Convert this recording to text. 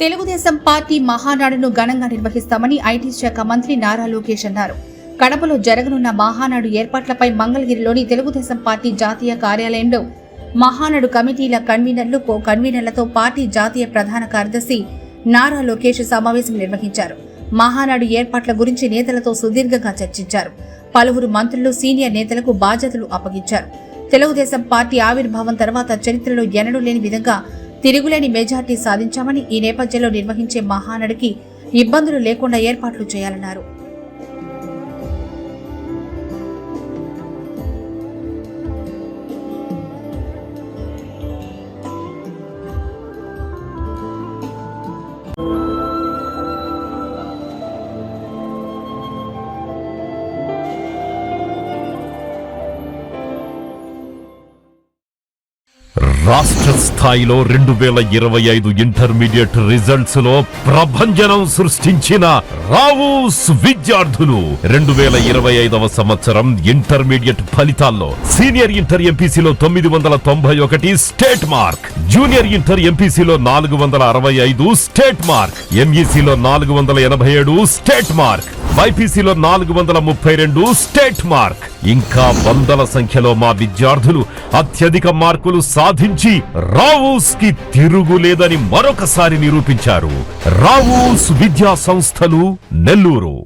Telugu Desam party మహానాడును ఘనంగా నిర్వహిస్తామని IT శాఖ మంత్రి నారా లోకేష్ అన్నారు. కడపలో జరగనున్న మహానాడు ఏర్పాట్లపై మంగళగిరిలోని తెలుగుదేశం పార్టీ జాతీయ కార్యాలయంలో మహానాడు కమిటీల కన్వీనర్లు కో కన్వీనర్లతో పార్టీ జాతీయ ప్రధాన కార్యదర్శి నారా లోకేష్ సమావేశం నిర్వహించారు. మహానాడు ఏర్పాట్ల గురించి నేతలతో సుదీర్ఘంగా చర్చించారు. పలువురు మంత్రులు సీనియర్ నేతలకు బాధ్యతలు అప్పగించారు. తెలుగుదేశం పార్టీ ఆవిర్భావం తర్వాత చరిత్రలో ఎన్నడూ లేని విధంగా తిరుగులేని మెజార్టీ సాధించామని ఈ నేపథ్యంలో నిర్వహించే మహానడికి ఇబ్బందులు లేకుండా ఏర్పాట్లు చేయాలన్నారు. రాష్ట్ర స్థాయిలో రెండు వేల ఇరవై ఐదు ఇంటర్మీడియట్ రిజల్ట్స్లో ప్రభంజనం సృష్టించిన రావుస్ విద్యార్థులు. రెండు వేల ఇరవై ఐదవ సంవత్సరం ఇంటర్మీడియట్ ఫలితాల్లో సీనియర్ ఇంటర్ ఎంపీసీలో తొమ్మిది వందల తొంభై ఒకటి స్టేట్ మార్క్. జూనియర్ ఇంటర్ ఎంపీసీలో నాలుగు వందల అరవై ఐదు స్టేట్ మార్క్. ఎంఈసీలో నాలుగు వందల ఎనభై ఏడు స్టేట్ మార్క్. బైపీసీలో నాలుగు వందల ముప్పై రెండు స్టేట్ మార్క్. ఇంకా వందల సంఖ్యలో మా విద్యార్థులు అత్యధిక మార్కులు సాధించి రావూస్కి తిరుగులేదని మరొకసారి నిరూపించారు. రావూస్ విద్యా సంస్థలు నెల్లూరు.